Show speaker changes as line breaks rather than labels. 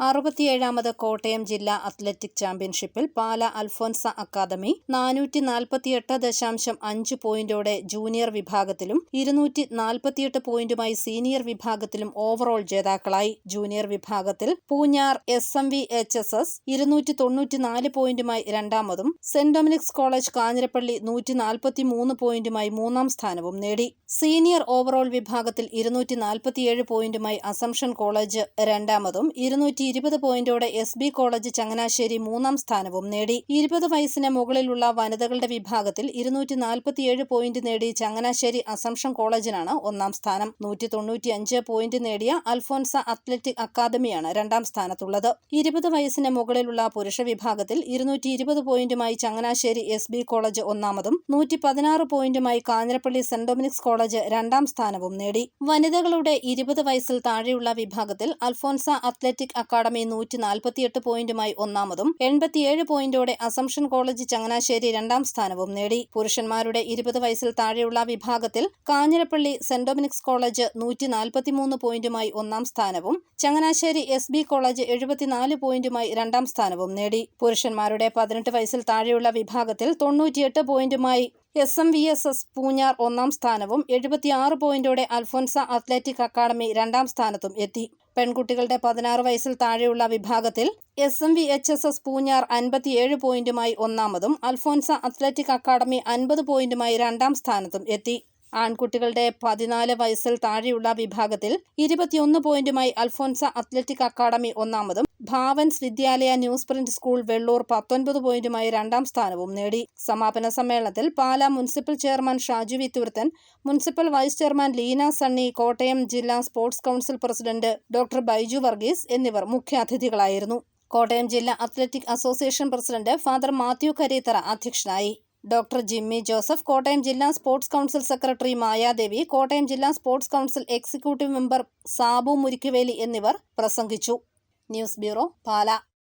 അറുപത്തിയേഴാമത് കോട്ടയം ജില്ലാ അത്ലറ്റിക് ചാമ്പ്യൻഷിപ്പിൽ പാല അൽഫോൻസ അക്കാദമി നാനൂറ്റി നാൽപ്പത്തിയെട്ട് ദശാംശം അഞ്ച് പോയിന്റോടെ ജൂനിയർ വിഭാഗത്തിലും ഇരുന്നൂറ്റി നാൽപ്പത്തിയെട്ട് പോയിന്റുമായി സീനിയർ വിഭാഗത്തിലും ഓവറോൾ ജേതാക്കളായി. ജൂനിയർ വിഭാഗത്തിൽ Poonjar S M V H S S ഇരുന്നൂറ്റി തൊണ്ണൂറ്റിനാല് പോയിന്റുമായി രണ്ടാമതും സെന്റ് ഡൊമിനിക്സ് കോളേജ് കാഞ്ഞിരപ്പള്ളി നൂറ്റി നാൽപ്പത്തി മൂന്ന് പോയിന്റുമായി മൂന്നാം സ്ഥാനവും നേടി. സീനിയർ ഓവറോൾ വിഭാഗത്തിൽ ഇരുന്നൂറ്റി നാൽപ്പത്തിയേഴ് പോയിന്റുമായി അസംഷൻ കോളേജ് രണ്ടാമതും ഇരുന്നൂറ്റി ഇരുപത് പോയിന്റോടെ എസ് ബി കോളേജ് ചങ്ങനാശ്ശേരി മൂന്നാം സ്ഥാനവും നേടി. ഇരുപത് വയസ്സിന് മുകളിലുള്ള വനിതകളുടെ വിഭാഗത്തിൽ ഇരുന്നൂറ്റി നാൽപ്പത്തിയേഴ് പോയിന്റ് നേടി ചങ്ങനാശ്ശേരി അസംഷൻ കോളേജിനാണ് ഒന്നാം സ്ഥാനം. നൂറ്റി തൊണ്ണൂറ്റിയഞ്ച് പോയിന്റ് നേടിയ അൽഫോൻസ അത്ലറ്റിക് അക്കാദമിയാണ് രണ്ടാം സ്ഥാനത്തുള്ളത്. ഇരുപത് വയസ്സിന് മുകളിലുള്ള പുരുഷ വിഭാഗത്തിൽ ഇരുന്നൂറ്റി ഇരുപത് പോയിന്റുമായി ചങ്ങനാശ്ശേരി എസ് ബി കോളേജ് ഒന്നാമതും നൂറ്റി പതിനാറ് പോയിന്റുമായി കാഞ്ഞിരപ്പള്ളി സെന്റ് ഡൊമിനിക്സ് കോളേജ് രണ്ടാം സ്ഥാനവും നേടി. വനിതകളുടെ ഇരുപത് വയസ്സിൽ താഴെയുള്ള വിഭാഗത്തിൽ അൽഫോൻസ അത്ലറ്റിക് അക്കാദമി നൂറ്റി നാൽപ്പത്തിയെട്ട് പോയിന്റുമായി ഒന്നാമതും എൺപത്തിയേഴ് പോയിന്റോടെ അസംഷൻ കോളേജ് ചങ്ങനാശ്ശേരി രണ്ടാം സ്ഥാനവും നേടി. പുരുഷന്മാരുടെ ഇരുപത് വയസ്സിൽ താഴെയുള്ള വിഭാഗത്തിൽ കാഞ്ഞിരപ്പള്ളി സെന്റ് ഡൊമിനിക്സ് കോളേജ് നൂറ്റി നാൽപ്പത്തിമൂന്ന് പോയിന്റുമായി ഒന്നാം സ്ഥാനവും ചങ്ങനാശ്ശേരി എസ് ബി കോളേജ് എഴുപത്തിനാല് പോയിന്റുമായി രണ്ടാം സ്ഥാനവും നേടി. പുരുഷന്മാരുടെ പതിനെട്ട് വയസ്സിൽ താഴെയുള്ള വിഭാഗത്തിൽ തൊണ്ണൂറ്റിയെട്ട് പോയിന്റുമായി S M V S S Poonjar ഒന്നാം സ്ഥാനവും എഴുപത്തിയാറ് പോയിന്റോടെ അൽഫോൻസ അത്ലറ്റിക് അക്കാദമി രണ്ടാം സ്ഥാനത്തും എത്തി. പെൺകുട്ടികളുടെ പതിനാറ് വയസ്സിൽ താഴെയുള്ള വിഭാഗത്തിൽ S M V H S S Poonjar അൻപത്തിയേഴ് പോയിന്റുമായി ഒന്നാമതും അൽഫോൻസ അത്ലറ്റിക് അക്കാദമി അൻപത് പോയിന്റുമായി രണ്ടാം സ്ഥാനത്തും എത്തി. ആൺകുട്ടികളുടെ പതിനാല് വയസ്സിൽ താഴെയുള്ള വിഭാഗത്തിൽ ഇരുപത്തിയൊന്ന് പോയിന്റുമായി അൽഫോൻസ അത്ലറ്റിക് അക്കാദമി ഒന്നാമതും Bhavans Vidyalaya news print school Velloor പത്തൊൻപത് പോയിന്റുമായി രണ്ടാം സ്ഥാനവും നേടി. സമാപന സമ്മേളനത്തിൽ Pala municipal chairman Shaju Vithuruthan municipal vice chairman Leena Sunny Kottayam ജില്ലാ sports council president doctor Baiju Varghese എന്നിവർ മുഖ്യാതിഥികളായിരുന്നു. കോട്ടയം ജില്ലാ athletic association president father Mathew Kareethara അധ്യക്ഷനായി. ഡോക്ടർ ജിമ്മി ജോസഫ് കോട്ടയം ജില്ലാ sports council secretary Mayadevi Kottayam ജില്ലാ sports council executive member Sabu Murikkuveli എന്നിവർ പ്രസംഗിച്ചു. News bureau Pala.